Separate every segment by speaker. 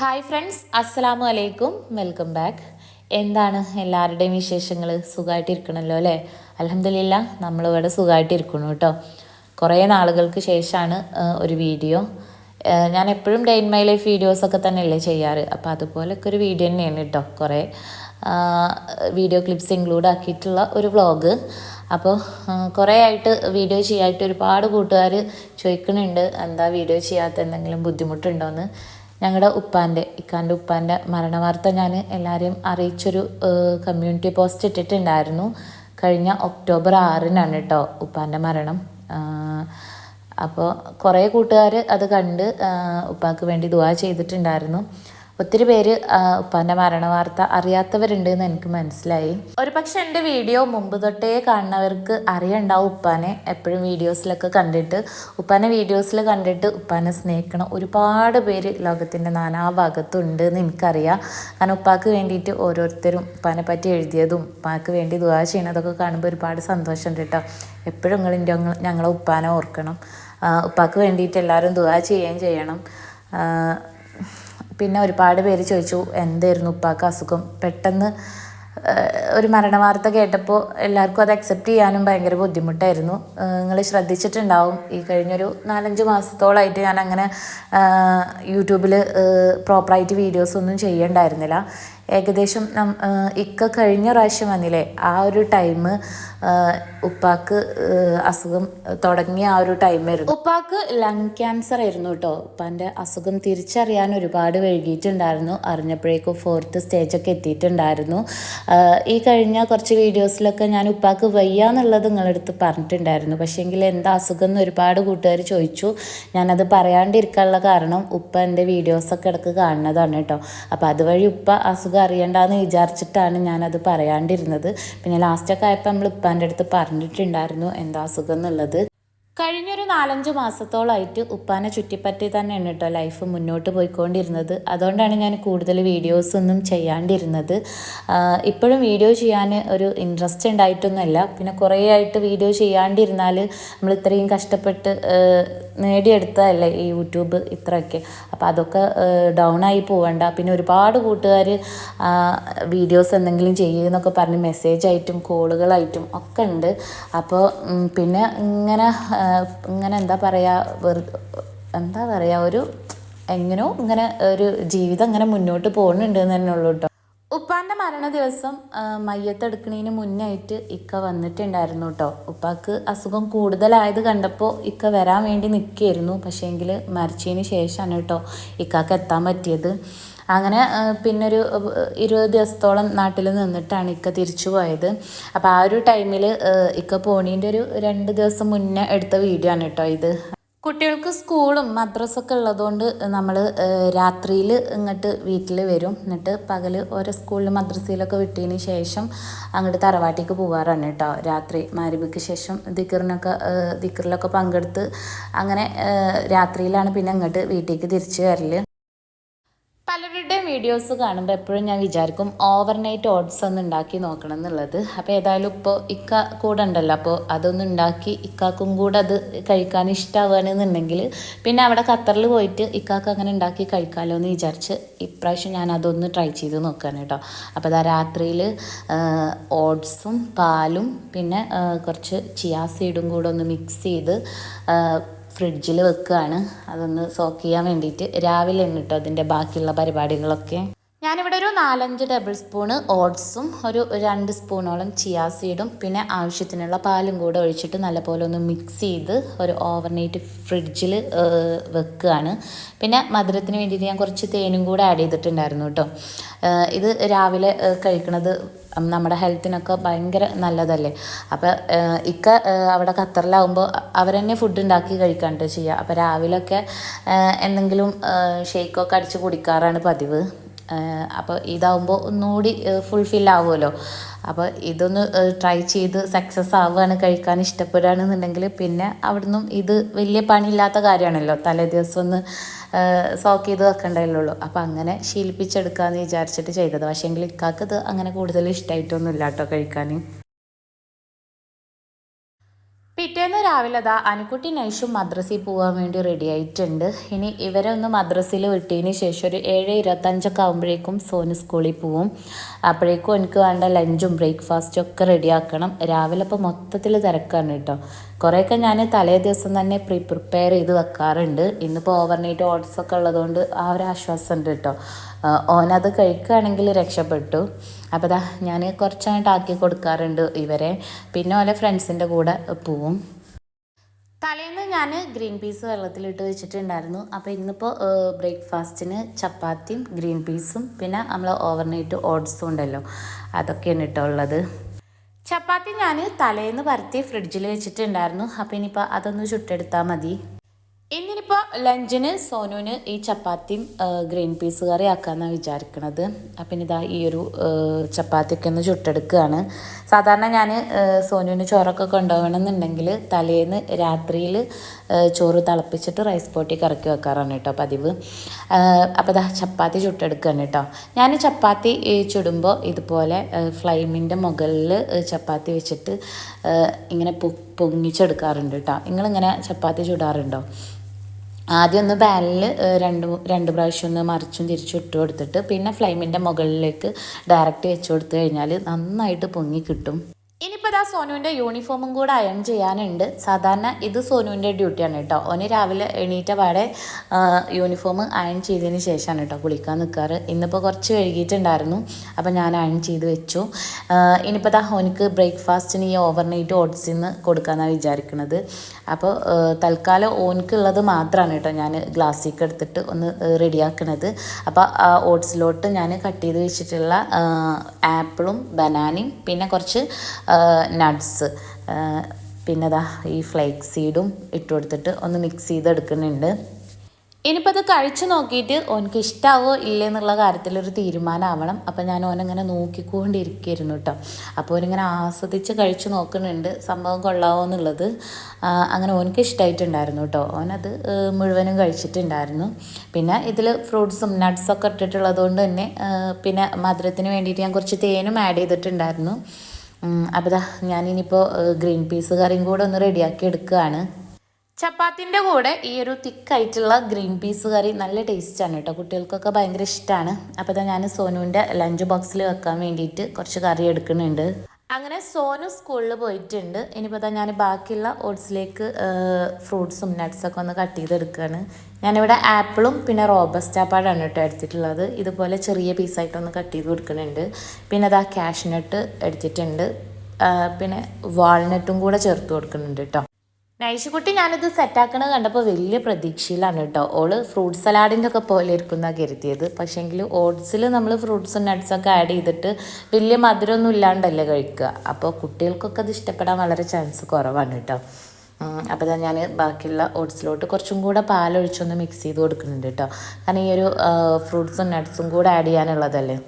Speaker 1: Hi friends അസ്സലാമു അലൈക്കും welcome back എന്താണ് എല്ലാവരുടെയും വിശേഷങ്ങൾ സുഖമായിട്ടിരിക്കണമല്ലോ അല്ലേ? അലഹമില്ല നമ്മളിവിടെ സുഖമായിട്ടിരിക്കണം കേട്ടോ. കുറേ നാളുകൾക്ക് ശേഷമാണ് ഒരു വീഡിയോ. ഞാൻ എപ്പോഴും ഡെയിൻ മൈ ലൈഫ് വീഡിയോസൊക്കെ തന്നെയല്ലേ ചെയ്യാറ്. അപ്പോൾ അതുപോലൊക്കെ ഒരു വീഡിയോ തന്നെയാണ് കേട്ടോ കുറേ. വീഡിയോ ക്ലിപ്സ് ഇൻക്ലൂഡ് ആക്കിയിട്ടുള്ള ഒരു വ്ളോഗ് അപ്പോൾ കുറേ ആയിട്ട് വീഡിയോ ചെയ്യായിട്ട് ഒരുപാട് കൂട്ടുകാർ ചോദിക്കുന്നുണ്ട്. എന്താ വീഡിയോ ചെയ്യാത്ത എന്തെങ്കിലും ബുദ്ധിമുട്ടുണ്ടോയെന്ന് ഞങ്ങളുടെ ഉപ്പാന്റെ ഇക്കാന്റെ ഉപ്പാന്റെ മരണവാർത്ത ഞാൻ എല്ലാവരെയും അറിയിച്ചൊരു കമ്മ്യൂണിറ്റി പോസ്റ്റ് ഇട്ടിട്ടുണ്ടായിരുന്നു. കഴിഞ്ഞ ഒക്ടോബർ ആറിനാണ് കേട്ടോ ഉപ്പാന്റെ മരണം. അപ്പോൾ കുറേ കൂട്ടുകാർ അത് കണ്ട് ഉപ്പാക്ക് വേണ്ടി ദുവാ ചെയ്തിട്ടുണ്ടായിരുന്നു. ഒത്തിരി പേര് ഉപ്പാന്റെ മരണ വാർത്ത അറിയാത്തവരുണ്ട് എന്ന് എനിക്ക് മനസ്സിലായി. ഒരു പക്ഷെ എന്റെ വീഡിയോ മുമ്പ് തൊട്ടേ കാണുന്നവർക്ക് അറിയണ്ടാവും ഉപ്പാനെ. എപ്പോഴും വീഡിയോസിലൊക്കെ കണ്ടിട്ട് ഉപ്പാനെ വീഡിയോസിൽ കണ്ടിട്ട് ഉപ്പാനെ സ്നേഹിക്കണം ഒരുപാട് പേര് ലോകത്തിന്റെ നാനാഭാഗത്തുണ്ട് എന്ന് എനിക്കറിയാം. കാരണം ഉപ്പാക്ക് വേണ്ടിയിട്ട് ഓരോരുത്തരും ഉപ്പാനെ പറ്റി എഴുതിയതും ഉപ്പാക്ക് വേണ്ടി ദുവാ ചെയ്യണതൊക്കെ കാണുമ്പോൾ ഒരുപാട് സന്തോഷമുണ്ട് കേട്ടോ എപ്പോഴും നിങ്ങൾ ഞങ്ങളെ ഉപ്പാനെ ഓർക്കണം. ഉപ്പാക്ക് വേണ്ടിയിട്ട് എല്ലാവരും ദുവാ ചെയ്യുകയും ചെയ്യണം. പിന്നെ ഒരുപാട് പേര് ചോദിച്ചു എന്തായിരുന്നു ഉപ്പാക്ക് അസുഖം? പെട്ടെന്ന് ഒരു മരണവാർത്ത കേട്ടപ്പോൾ എല്ലാവർക്കും അത് അക്സെപ്റ്റ് ചെയ്യാനും ഭയങ്കര ബുദ്ധിമുട്ടായിരുന്നു. നിങ്ങൾ ശ്രദ്ധിച്ചിട്ടുണ്ടാവും. ഈ കഴിഞ്ഞൊരു നാലഞ്ച് മാസത്തോളമായിട്ട് ഞാൻ അങ്ങനെ യൂട്യൂബിൽ പ്രോപ്പറായിട്ട് വീഡിയോസ് ഒന്നും ചെയ്യണ്ടായിരുന്നില്ല. ഏകദേശം നം- ഇക്ക കഴിഞ്ഞ പ്രാവശ്യം വന്നില്ലേ? ആ ഒരു ടൈം ഉപ്പാക്ക് അസുഖം തുടങ്ങിയ ആ ഒരു ടൈമായിരുന്നു ഉപ്പാക്ക് ലങ് ക്യാൻസർ ആയിരുന്നു കേട്ടോ. ഉപ്പാന്റെ അസുഖം തിരിച്ചറിയാൻ ഒരുപാട് വൈകിയിട്ടുണ്ടായിരുന്നു. അറിഞ്ഞപ്പോഴേക്കും ഫോർത്ത് സ്റ്റേജൊക്കെ എത്തിയിട്ടുണ്ടായിരുന്നു. ഈ കഴിഞ്ഞ കുറച്ച് വീഡിയോസിലൊക്കെ ഞാൻ ഉപ്പാക്ക് വയ്യ എന്നുള്ളത് നിങ്ങളടുത്ത് പറഞ്ഞിട്ടുണ്ടായിരുന്നു. പക്ഷേങ്കിൽ എന്താ അസുഖം എന്ന് ഒരുപാട് കൂട്ടുകാർ ചോദിച്ചു. ഞാനത് പറയാണ്ടിരിക്കാനുള്ള കാരണം ഉപ്പ എന്റെ വീഡിയോസൊക്കെ ഇടയ്ക്ക് കാണുന്നതാണ് കേട്ടോ. അപ്പോൾ അതുവഴി ഉപ്പ അസുഖം അറിയണ്ടെന്ന് വിചാരിച്ചിട്ടാണ് ഞാനത് പറയാണ്ടിരുന്നത്. പിന്നെ ലാസ്റ്റൊക്കെ ആയപ്പോൾ നമ്മൾ ഉപ്പാന്റെ അടുത്ത് പറഞ്ഞിട്ടുണ്ടായിരുന്നു എന്താ അസുഖം എന്നുള്ളത്. കഴിഞ്ഞൊരു നാലഞ്ച് മാസത്തോളമായിട്ട് ഉപ്പാനെ ചുറ്റിപ്പറ്റി തന്നെയാണ് കേട്ടോ ലൈഫ് മുന്നോട്ട് പോയിക്കൊണ്ടിരുന്നത്. അതുകൊണ്ടാണ് ഞാൻ കൂടുതൽ വീഡിയോസ് ഒന്നും ചെയ്യാണ്ടിരുന്നത്. ഇപ്പോഴും വീഡിയോ ചെയ്യാൻ ഒരു ഇൻട്രസ്റ്റ് ഉണ്ടായിട്ടൊന്നുമല്ല. പിന്നെ കുറേ ആയിട്ട് വീഡിയോ ചെയ്യാണ്ടിരുന്നാൽ നമ്മൾ ഇത്രയും കഷ്ടപ്പെട്ട് നേടിയെടുത്തതല്ലേ ഈ യൂട്യൂബ് ഇത്രയൊക്കെ. അപ്പോൾ അതൊക്കെ ഡൗൺ ആയി പോവണ്ട. പിന്നെ ഒരുപാട് കൂട്ടുകാർ വീഡിയോസ് എന്തെങ്കിലും ചെയ്യുന്നൊക്കെ പറഞ്ഞ് മെസ്സേജായിട്ടും കോളുകളായിട്ടും ഒക്കെ ഉണ്ട്. അപ്പോൾ പിന്നെ ഇങ്ങനെ ഇങ്ങനെ എന്താ പറയുക വെറു എന്താ പറയുക ഒരു എങ്ങനെയോ ഇങ്ങനെ ഒരു ജീവിതം അങ്ങനെ മുന്നോട്ട് പോകുന്നുണ്ട് എന്ന് തന്നെ ഉള്ളൂ കേട്ടോ ഉപ്പാന്റെ മരണ ദിവസം മയ്യത്തെടുക്കണതിന് മുന്നായിട്ട് ഇക്ക വന്നിട്ടുണ്ടായിരുന്നു കേട്ടോ ഉപ്പാക്ക് അസുഖം കൂടുതലായത് കണ്ടപ്പോൾ ഇക്ക വരാൻ വേണ്ടി നിൽക്കുകയായിരുന്നു പക്ഷേങ്കിൽ മരിച്ചതിന് ശേഷമാണ് കേട്ടോ ഇക്കാക്ക് എത്താൻ പറ്റിയത്. അങ്ങനെ പിന്നൊരു ഇരുപത് ദിവസത്തോളം നാട്ടിൽ നിന്നിട്ടാണ് ഇക്ക തിരിച്ചു പോയത്. അപ്പോൾ ആ ഒരു ടൈമിൽ ഇക്ക പോണീന്റെ ഒരു രണ്ട് ദിവസം മുന്നേ എടുത്ത വീഡിയോ ആണ് കേട്ടോ ഇത്. കുട്ടികൾക്ക് സ്കൂളും മദ്രസൊക്കെ ഉള്ളതുകൊണ്ട് നമ്മൾ രാത്രിയിൽ ഇങ്ങോട്ട് വീട്ടിൽ വരും. എന്നിട്ട് പകൽ ഓരോ സ്കൂളിൽ മദ്രസയിലൊക്കെ വിട്ടതിന് ശേഷം അങ്ങോട്ട് തറവാട്ടിക്ക് പോകാറാണ് കേട്ടോ. രാത്രി മാരിബിക്ക് ശേഷം ദിക്കറിനൊക്കെ ദിക്കറിലൊക്കെ പങ്കെടുത്ത് അങ്ങനെ രാത്രിയിലാണ് പിന്നെ അങ്ങോട്ട് വീട്ടിലേക്ക് തിരിച്ചു വരൽ പലരുടെയും വീഡിയോസ് കാണുമ്പോൾ എപ്പോഴും ഞാൻ വിചാരിക്കും ഓവർനൈറ്റ് ഓട്സ് ഒന്ന് ഉണ്ടാക്കി നോക്കണം എന്നുള്ളത്. അപ്പോൾ ഏതായാലും ഇപ്പോൾ ഇക്ക കൂടെ ഉണ്ടല്ലോ അപ്പോൾ അതൊന്ന് ഉണ്ടാക്കി ഇക്കാക്കും കൂടെ അത് കഴിക്കാൻ ഇഷ്ടമാവുകയാണെന്നുണ്ടെങ്കിൽ പിന്നെ അവിടെ ഖത്തറിൽ പോയിട്ട് ഇക്കാക്ക് അങ്ങനെ ഉണ്ടാക്കി കഴിക്കാമല്ലോ എന്ന് വിചാരിച്ച് ഇപ്രാവശ്യം ഞാൻ അതൊന്ന് ട്രൈ ചെയ്ത് നോക്കുകയാണ് കേട്ടോ. അപ്പോൾ അതാ രാത്രിയിൽ ഓട്സും പാലും പിന്നെ കുറച്ച് ചിയാ സീഡും കൂടെ ഒന്ന് മിക്സ് ചെയ്ത് ഫ്രിഡ്ജിൽ വെക്കുകയാണ് അതൊന്ന് സോക്ക് ചെയ്യാൻ വേണ്ടിയിട്ട്. രാവിലെ ആണ് കേട്ടോ അതിന്റെ ബാക്കിയുള്ള പരിപാടികളൊക്കെ. ഞാനിവിടെ ഒരു നാലഞ്ച് ടേബിൾ സ്പൂണ് ഓട്സും ഒരു രണ്ട് സ്പൂണോളം ചിയാ സീഡും പിന്നെ ആവശ്യത്തിനുള്ള പാലും കൂടെ ഒഴിച്ചിട്ട് നല്ലപോലെ ഒന്ന് മിക്സ് ചെയ്ത് ഒരു ഓവർനൈറ്റ് ഫ്രിഡ്ജിൽ വെക്കുകയാണ് പിന്നെ മധുരത്തിന് വേണ്ടിയിട്ട് ഞാൻ കുറച്ച് തേനും കൂടെ ആഡ് ചെയ്തിട്ടുണ്ടായിരുന്നു കേട്ടോ. ഇത് രാവിലെ കഴിക്കുന്നത് നമ്മുടെ ഹെൽത്തിനൊക്കെ ഭയങ്കര നല്ലതല്ലേ? അപ്പോൾ ഇക്ക അവിടെ ഖത്തറിലാവുമ്പോൾ അവർ തന്നെ ഫുഡ് ഉണ്ടാക്കി കഴിക്കാണ്ട് ചെയ്യുക അപ്പോൾ രാവിലെയൊക്കെ എന്തെങ്കിലും ഷേക്കൊക്കെ അടിച്ച് കുടിക്കാറാണ് പതിവ്. അപ്പോൾ ഇതാവുമ്പോൾ ഒന്നുകൂടി ഫുൾഫിൽ ആവുമല്ലോ. അപ്പോൾ ഇതൊന്ന് ട്രൈ ചെയ്ത് സക്സസ് ആവുകയാണ് കഴിക്കാൻ ഇഷ്ടപ്പെടുകയാണെന്നുണ്ടെങ്കിൽ പിന്നെ അവിടുന്ന് ഇത് വലിയ പണിയില്ലാത്ത കാര്യമാണല്ലോ. തലേ ദിവസം ഒന്ന് സോക്ക് ചെയ്ത് വെക്കണ്ടല്ലോ അപ്പോൾ അങ്ങനെ ശീലിപ്പിച്ചെടുക്കാമെന്ന് വിചാരിച്ചിട്ട് ചെയ്തത്. പക്ഷേങ്കിൽ ഇക്കാക്ക് ഇത് അങ്ങനെ കൂടുതൽ ഇഷ്ടമായിട്ടൊന്നുമില്ല കേട്ടോ കഴിക്കാൻ. പിറ്റേന്ന് രാവിലെ ദാ അനുക്കുട്ടി നൈഷും മദ്രസയിൽ പോകാൻ വേണ്ടി റെഡി ആയിട്ടുണ്ട്. ഇനി ഇവരെ ഒന്ന് മദ്രസയിൽ വിട്ടതിന് ശേഷം ഒരു ഏഴ് ഇരുപത്തഞ്ചൊക്കെ ആകുമ്പോഴേക്കും സോനു സ്കൂളിൽ പോവും. അപ്പോഴേക്കും എനിക്ക് വേണ്ട ലഞ്ചും ബ്രേക്ക്ഫാസ്റ്റും ഒക്കെ റെഡിയാക്കണം രാവിലെ ഇപ്പോൾ മൊത്തത്തിൽ തിരക്കാണ് കേട്ടോ. കുറേയൊക്കെ ഞാൻ തലേ ദിവസം തന്നെ പ്രീ പ്രിപ്പയർ ചെയ്ത് വെക്കാറുണ്ട്. ഇന്നിപ്പോൾ ഓവർനൈറ്റ് ഓട്സ് ഒക്കെ ഉള്ളതുകൊണ്ട് ആ ഒരു ആശ്വാസം ഉണ്ട് കേട്ടോ ഓനത് കഴിക്കുകയാണെങ്കിൽ രക്ഷപ്പെട്ടു. അപ്പോൾ ദാ ഞാൻ കുറച്ചായിട്ട് ആക്കി കൊടുക്കാറുണ്ട് ഇവരെ. പിന്നെ ഓലെ ഫ്രണ്ട്സിന്റെ കൂടെ പോവും. തലേന്ന് ഞാൻ ഗ്രീൻ പീസ് വെള്ളത്തിലിട്ട് വെച്ചിട്ടുണ്ടായിരുന്നു. അപ്പോൾ ഇന്നിപ്പോൾ ബ്രേക്ക്ഫാസ്റ്റിന് ചപ്പാത്തിയും ഗ്രീൻ പീസും പിന്നെ നമ്മൾ ഓവർനൈറ്റ് ഓട്സും ഉണ്ടല്ലോ. അതൊക്കെയാണ് കേട്ടോ ഉള്ളത്. ചപ്പാത്തി ഞാൻ തലേന്ന് പരത്തി ഫ്രിഡ്ജിൽ വെച്ചിട്ടുണ്ടായിരുന്നു. അപ്പോൾ ഇനിയിപ്പോൾ അതൊന്ന് ചുട്ടെടുത്താൽ മതി. ഇന്നിനിപ്പോൾ ലഞ്ചിന് സോനുവിന് ഈ ചപ്പാത്തിയും ഗ്രീൻ പീസ് കറി ആക്കാമെന്നാണ് വിചാരിക്കണത്. അപ്പം ഇതാ ഈ ഒരു ചപ്പാത്തിയൊക്കെ ഒന്ന് ചുട്ടെടുക്കുകയാണ് സാധാരണ ഞാൻ സോനുവിന് ചോറൊക്കെ കൊണ്ടുപോകണമെന്നുണ്ടെങ്കിൽ തലേന്ന് രാത്രിയിൽ ചോറ് തിളപ്പിച്ചിട്ട് റൈസ് പോട്ടി കറക്കി വെക്കാറാണ് കേട്ടോ പതിവ്. അപ്പോൾ ഇതാ ചപ്പാത്തി ചുട്ടെടുക്കുകയാണ് കേട്ടോ. ഞാൻ ചപ്പാത്തി ചുടുമ്പോൾ ഇതുപോലെ ഫ്ലൈമിന്റെ മുകളിൽ ചപ്പാത്തി വെച്ചിട്ട് ഇങ്ങനെ പൊ പൊങ്ങിച്ചെടുക്കാറുണ്ട് കേട്ടോ. നിങ്ങളിങ്ങനെ ചപ്പാത്തി ചുടാറുണ്ടോ? ആദ്യം ഒന്ന് പാനിൽ രണ്ട് രണ്ട് പ്രാവശ്യം ഒന്ന് മറിച്ചും തിരിച്ചും ഇട്ട് കൊടുത്തിട്ട് പിന്നെ ഫ്ലെയിമിന്റെ മുകളിലേക്ക് ഡയറക്റ്റ് വെച്ച് കൊടുത്തു കഴിഞ്ഞാൽ നന്നായിട്ട് പൊങ്ങി കിട്ടും. ഇനിയിപ്പോൾ ഇതാ സോനുവിന്റെ യൂണിഫോമും കൂടെ അയൺ ചെയ്യാനുണ്ട്. സാധാരണ ഇത് സോനുവിന്റെ ഡ്യൂട്ടിയാണ് കേട്ടോ. ഓന് രാവിലെ എണീറ്റ പാടെ യൂണിഫോം അയൺ ചെയ്തതിന് ശേഷമാണ് കേട്ടോ കുളിക്കാൻ നിൽക്കാറ് ഇന്നിപ്പോൾ കുറച്ച് കഴുകിയിട്ടുണ്ടായിരുന്നു അപ്പോൾ ഞാൻ അയൺ ചെയ്ത് വെച്ചു. ഇനിയിപ്പോൾ ദാ ഓനിക്ക് ബ്രേക്ക്ഫാസ്റ്റിന് ഈ ഓവർനൈറ്റ് ഓട്സിൽ നിന്ന് കൊടുക്കാമെന്നാണ് വിചാരിക്കുന്നത് അപ്പോൾ തൽക്കാലം ഓനിക്കുള്ളത് മാത്രമാണ് കേട്ടോ ഞാൻ ഗ്ലാസ്സിലേക്ക് എടുത്തിട്ട് ഒന്ന് റെഡിയാക്കണത് അപ്പോൾ ആ ഓട്സിലോട്ട് ഞാൻ കട്ട് ചെയ്ത് വെച്ചിട്ടുള്ള ആപ്പിളും ബനാനയും പിന്നെ കുറച്ച് നട്ട്സ് പിന്നെ ദാ ഈ ഫ്ലേക്സ് സീഡും ഇട്ട് കൊടുത്തിട്ട് ഒന്ന് മിക്സ് ചെയ്തെടുക്കുന്നുണ്ട്. ഇനിയിപ്പോൾ അത് കഴിച്ചു നോക്കിയിട്ട് ഓനക്ക് ഇഷ്ടാവോ ഇല്ലേ എന്നുള്ള കാര്യത്തിലൊരു തീരുമാനമാവണം അപ്പോൾ ഞാൻ ഓനങ്ങനെ നോക്കിക്കൊണ്ടിരിക്കുകയായിരുന്നു കേട്ടോ അപ്പോൾ ഓനിങ്ങനെ ആസ്വദിച്ച് കഴിച്ചു നോക്കുന്നുണ്ട് സംഭവം കൊള്ളാവോ എന്നുള്ളത്. അങ്ങനെ ഓനക്ക് ഇഷ്ടമായിട്ടുണ്ടായിരുന്നു കേട്ടോ ഓനത് മുഴുവനും കഴിച്ചിട്ടുണ്ടായിരുന്നു. പിന്നെ ഇതിൽ ഫ്രൂട്ട്സും നട്ട്സൊക്കെ ഇട്ടിട്ടുള്ളത് കൊണ്ട് തന്നെ പിന്നെ മധുരത്തിന് വേണ്ടിയിട്ട് ഞാൻ കുറച്ച് തേനും ആഡ് ചെയ്തിട്ടുണ്ടായിരുന്നു. അപ്പോൾ ദാ ഞാനിനിയിപ്പോൾ ഗ്രീൻ പീസ് കറിയും കൂടെ ഒന്ന് റെഡിയാക്കി എടുക്കുകയാണ് ചപ്പാത്തിന്റെ കൂടെ ഈ ഒരു തിക്കായിട്ടുള്ള ഗ്രീൻ പീസ് കറി നല്ല ടേസ്റ്റാണ് കേട്ടോ. കുട്ടികൾക്കൊക്കെ ഭയങ്കര ഇഷ്ടമാണ് അപ്പോൾ ഞാൻ സോനുവിന്റെ ലഞ്ച് ബോക്സിൽ വെക്കാൻ വേണ്ടിയിട്ട് കുറച്ച് കറി എടുക്കുന്നുണ്ട്. അങ്ങനെ സോനു സ്കൂളിൽ പോയിട്ടുണ്ട്. ഇനിയിപ്പോൾ ഞാൻ ബാക്കിയുള്ള ഓട്സിലേക്ക് ഫ്രൂട്ട്സും നട്ട്സൊക്കെ ഒന്ന് കട്ട് ചെയ്തെടുക്കുകയാണ് ഞാനിവിടെ ആപ്പിളും പിന്നെ റോബസ്റ്റാപ്പാടാണ് കേട്ടോ എടുത്തിട്ടുള്ളത്. ഇതുപോലെ ചെറിയ പീസായിട്ടൊന്ന് കട്ട് ചെയ്ത് കൊടുക്കുന്നുണ്ട്. പിന്നെ അതാ കാഷ്നട്ട് എടുത്തിട്ടുണ്ട്. പിന്നെ വാൾനട്ടും കൂടെ ചേർത്ത് കൊടുക്കുന്നുണ്ട് കേട്ടോ. നൈഷിക്കുട്ടി ഞാനിത് സെറ്റാക്കണത് കണ്ടപ്പോൾ വലിയ പ്രതീക്ഷയിലാണ് കേട്ടോ. ഓൾ ഫ്രൂട്ട് സലാഡിന്റെ ഒക്കെ പോലെ ഇരിക്കുന്ന കരുതിയത്. പക്ഷേങ്കിൽ ഓട്സിൽ നമ്മൾ ഫ്രൂട്ട്സും നട്ട്സൊക്കെ ആഡ് ചെയ്തിട്ട് വലിയ മധുരമൊന്നും ഇല്ലാണ്ടല്ലേ കഴിക്കുക. അപ്പോൾ കുട്ടികൾക്കൊക്കെ അത് ഇഷ്ടപ്പെടാൻ വളരെ ചാൻസ് കുറവാണ് കേട്ടോ. അപ്പോൾ ഇതാ ഞാൻ ബാക്കിയുള്ള ഓട്സിലോട്ട് കുറച്ചും കൂടെ പാലൊഴിച്ചൊന്ന് മിക്സ് ചെയ്ത് കൊടുക്കുന്നുണ്ട് കേട്ടോ കാരണം ഈ ഒരു ഫ്രൂട്ട്സും നട്ട്സും കൂടെ ആഡ് ചെയ്യാനുള്ളതല്ലേ?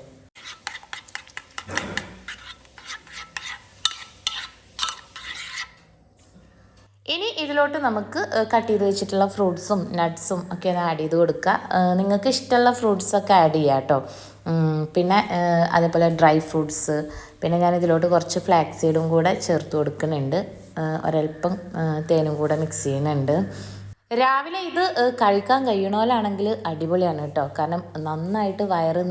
Speaker 1: ഇനി ഇതിലോട്ട് നമുക്ക് കട്ട് ചെയ്ത് വെച്ചിട്ടുള്ള ഫ്രൂട്ട്സും നട്ട്സും ഒക്കെ ഒന്ന് ആഡ് ചെയ്ത് കൊടുക്കുക നിങ്ങൾക്ക് ഇഷ്ടമുള്ള ഫ്രൂട്ട്സൊക്കെ ആഡ് ചെയ്യുക കേട്ടോ പിന്നെ അതേപോലെ ഡ്രൈ ഫ്രൂട്ട്സ് പിന്നെ ഞാൻ ഇതിലോട്ട് കുറച്ച് ഫ്ലാക്സ് സീഡും കൂടെ ചേർത്ത് കൊടുക്കുന്നുണ്ട്. ഒരല്പം തേനും കൂടെ മിക്സ് ചെയ്യുന്നുണ്ട്. രാവിലെ ഇത് കഴിക്കാൻ കഴിയണോലാണെങ്കിൽ അടിപൊളിയാണ് കേട്ടോ കാരണം നന്നായിട്ട് വയറ്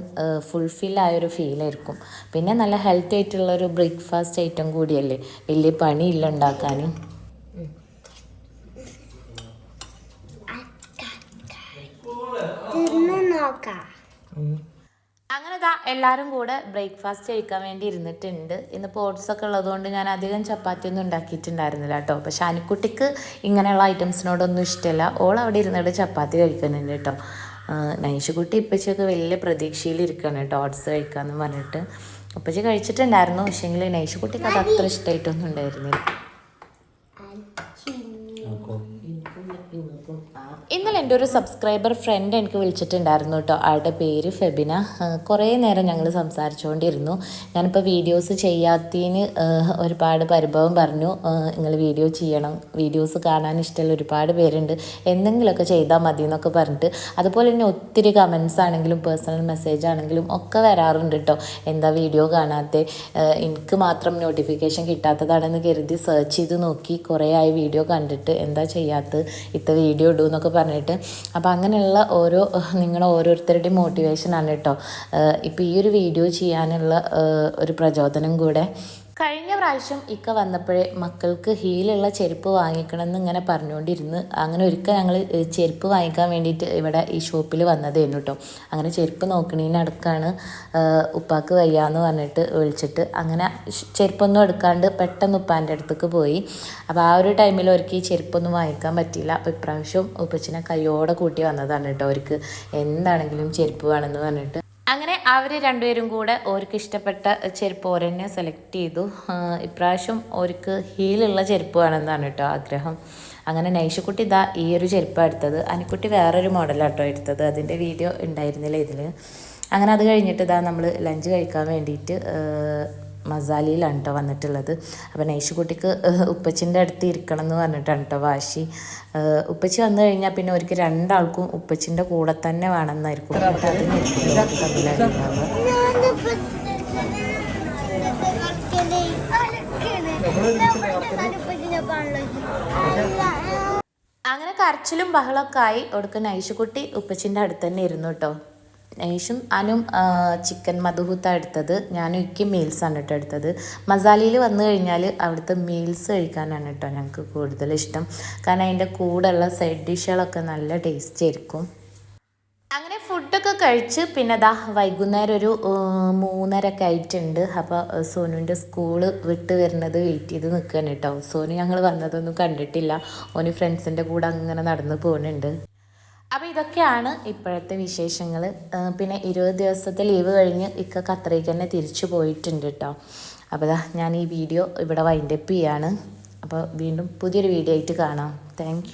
Speaker 1: ഫുൾഫിൽ ആയൊരു ഫീലായിരിക്കും പിന്നെ നല്ല ഹെൽത്തി ആയിട്ടുള്ള ഒരു ബ്രേക്ക്ഫാസ്റ്റ് ഐറ്റം കൂടിയല്ലേ? വലിയ പണിയില്ല ഉണ്ടാക്കാൻ
Speaker 2: തിന്നു നോക്കാം.
Speaker 1: അങ്ങനെ ദാ എല്ലാവരും കൂടെ ബ്രേക്ക്ഫാസ്റ്റ് കഴിക്കാൻ വേണ്ടി ഇരുന്നിട്ടുണ്ട്. ഇന്ന് ഓട്സൊക്കെ ഉള്ളതുകൊണ്ട് ഞാൻ അധികം ചപ്പാത്തി ഒന്നും ഉണ്ടാക്കിയിട്ടുണ്ടായിരുന്നില്ല കേട്ടോ. പക്ഷെ അനിക്കുട്ടിക്ക് ഇങ്ങനെയുള്ള ഐറ്റംസിനോടൊന്നും ഇഷ്ടമല്ല ഓൾ അവിടെ ഇരുന്നിട്ട് ചപ്പാത്തി കഴിക്കുന്നുണ്ട് കേട്ടോ. നൈഷുകുട്ടി ഇപ്പച്ചൊക്കെ വലിയ പ്രതീക്ഷയിലിരിക്കുകയാണ് കേട്ടോ. ഓട്സ് കഴിക്കാമെന്ന് പറഞ്ഞിട്ട്. ഉപ്പച്ചി കഴിച്ചിട്ടുണ്ടായിരുന്നു. പക്ഷേങ്കിൽ നൈഷുകുട്ടിക്ക് അത് അത്ര ഇഷ്ടമായിട്ടൊന്നും ഉണ്ടായിരുന്നില്ല. ഇന്നലെ എന്റെ ഒരു സബ്സ്ക്രൈബർ ഫ്രണ്ട് എനിക്ക് വിളിച്ചിട്ടുണ്ടായിരുന്നു കേട്ടോ. ആളുടെ പേര് ഫെബിന. കുറേ നേരം ഞങ്ങൾ സംസാരിച്ചുകൊണ്ടിരുന്നു ഞാനിപ്പോൾ വീഡിയോസ് ചെയ്യാത്തതിന് ഒരുപാട് പരിഭവം പറഞ്ഞു. നിങ്ങൾ വീഡിയോ ചെയ്യണം. വീഡിയോസ് കാണാൻ ഇഷ്ടമുള്ള ഒരുപാട് പേരുണ്ട്. എന്തെങ്കിലുമൊക്കെ ചെയ്താൽ മതി എന്നൊക്കെ പറഞ്ഞിട്ട്. അതുപോലെ തന്നെ ഒത്തിരി കമൻസ് ആണെങ്കിലും പേഴ്സണൽ മെസ്സേജ് ആണെങ്കിലും ഒക്കെ വരാറുണ്ട് കേട്ടോ. എന്താ വീഡിയോ കാണാത്ത? എനിക്ക് മാത്രം നോട്ടിഫിക്കേഷൻ കിട്ടാത്തതാണെന്ന് കരുതി സെർച്ച് ചെയ്ത് നോക്കി. കുറേ ആയി വീഡിയോ കണ്ടിട്ട് എന്താ ചെയ്യാത്തത്? ഇത്ത വീഡിയോ ഇടൂ എന്നൊക്കെ പറഞ്ഞിട്ട്. അപ്പോൾ അങ്ങനെയുള്ള ഓരോ നിങ്ങൾ ഓരോരുത്തരുടെയും മോട്ടിവേഷനാണ് കേട്ടോ ഇപ്പോൾ ഈ ഒരു വീഡിയോ ചെയ്യാനുള്ള ഒരു പ്രചോദനം കൂടെ. കഴിഞ്ഞ പ്രാവശ്യം ഇക്ക വന്നപ്പോഴേ മക്കൾക്ക് ഹീലുള്ള ചെരുപ്പ് വാങ്ങിക്കണമെന്ന് ഇങ്ങനെ പറഞ്ഞുകൊണ്ടിരുന്ന്. അങ്ങനെ ഒരിക്കൽ ഞങ്ങൾ ചെരുപ്പ് വാങ്ങിക്കാൻ വേണ്ടിയിട്ട് ഇവിടെ ഈ ഷോപ്പിൽ വന്നതായിരുന്നു കേട്ടോ അങ്ങനെ ചെരുപ്പ് നോക്കണീനടുക്കാണ് ഉപ്പാക്ക് വയ്യാന്ന് പറഞ്ഞിട്ട് വിളിച്ചിട്ട് അങ്ങനെ ചെരുപ്പൊന്നും എടുക്കാണ്ട് പെട്ടെന്ന് ഉപ്പാന്റെ അടുത്തേക്ക് പോയി. അപ്പോൾ ആ ഒരു ടൈമിൽ അവർക്ക് ഈ ചെരുപ്പൊന്നും വാങ്ങിക്കാൻ പറ്റിയില്ല. അപ്പോൾ ഇപ്രാവശ്യം ഉപ്പച്ചിനെ കയ്യോടെ കൂട്ടി വന്നതാണ് കേട്ടോ അവർക്ക്. എന്താണെങ്കിലും ചെരുപ്പ് വേണമെന്ന് പറഞ്ഞിട്ട്. അങ്ങനെ അവർ രണ്ടുപേരും കൂടെ ഓർക്ക് ഇഷ്ടപ്പെട്ട ചെരുപ്പ് ഓരെന്നെ സെലക്ട് ചെയ്തു. ഇപ്രാവശ്യം ഓർക്ക് ഹീലുള്ള ചെരുപ്പ് വേണമെന്നാണ് കേട്ടോ ആഗ്രഹം. അങ്ങനെ നൈഷക്കുട്ടി ഇതാ ഈ ഒരു ചെരുപ്പാണ് എടുത്തത്. അനിക്കുട്ടി വേറൊരു മോഡലാട്ടോ എടുത്തത്. അതിന്റെ വീഡിയോ ഉണ്ടായിരുന്നില്ല ഇതിൽ അങ്ങനെ അത് കഴിഞ്ഞിട്ട് ഇതാ നമ്മൾ ലഞ്ച് കഴിക്കാൻ വേണ്ടിയിട്ട് മസാലയിലാണ് കേട്ടോ വന്നിട്ടുള്ളത്. അപ്പോൾ നൈഷുകുട്ടിക്ക് ഉപ്പച്ചിന്റെ അടുത്ത് ഇരിക്കണം എന്ന് പറഞ്ഞിട്ടാണ് കേട്ടോ വാശി. ഉപ്പച്ചി വന്നു കഴിഞ്ഞാൽ പിന്നെ ഒരിക്കൽ രണ്ടാൾക്കും ഉപ്പച്ചിന്റെ കൂടെ തന്നെ വേണമെന്നായിരിക്കും. അങ്ങനെ കരച്ചിലും ബഹളമൊക്കെ ആയി. ഒടുക്കുന്ന നൈഷുകുട്ടി ഉപ്പച്ചിന്റെ അടുത്ത് തന്നെ ഇരുന്നു കേട്ടോ നൈഷും അനും ചിക്കൻ മധുഹൂത്ത എടുത്തത്. ഞാനും എനിക്ക് മീൽസാണ് കേട്ടോ എടുത്തത്. മസാലയിൽ വന്നു കഴിഞ്ഞാൽ അവിടുത്തെ മീൽസ് കഴിക്കാനാണ് കേട്ടോ ഞങ്ങൾക്ക് കൂടുതൽ ഇഷ്ടം. കാരണം അതിന്റെ കൂടെയുള്ള സൈഡ് ഡിഷുകളൊക്കെ നല്ല ടേസ്റ്റ് ആയിരിക്കും. അങ്ങനെ ഫുഡൊക്കെ കഴിച്ച് പിന്നെ ദാ വൈകുന്നേരം ഒരു മൂന്നരക്കെ ആയിട്ടുണ്ട്. അപ്പോൾ സോനുവിന്റെ സ്കൂൾ വിട്ട് വരുന്നത് വെയിറ്റ് ചെയ്ത് നിൽക്കുകയാണ് കേട്ടോ സോനു ഞങ്ങൾ വന്നതൊന്നും കണ്ടിട്ടില്ല. ഓന് ഫ്രണ്ട്സിന്റെ കൂടെ അങ്ങനെ നടന്ന് പോകുന്നുണ്ട് അപ്പോൾ ഇതൊക്കെയാണ് ഇപ്പോഴത്തെ വിശേഷങ്ങൾ പിന്നെ ഇരുപത് ദിവസത്തെ ലീവ് കഴിഞ്ഞ് ഇക്ക ഖത്തറേക്ക് തന്നെ തിരിച്ചു പോയിട്ടുണ്ട് കേട്ടോ അപ്പോൾ ഞാൻ ഈ വീഡിയോ ഇവിടെ വൈൻഡപ്പ് ചെയ്യാണ്. അപ്പോൾ വീണ്ടും പുതിയൊരു വീഡിയോ ആയിട്ട് കാണാം. താങ്ക്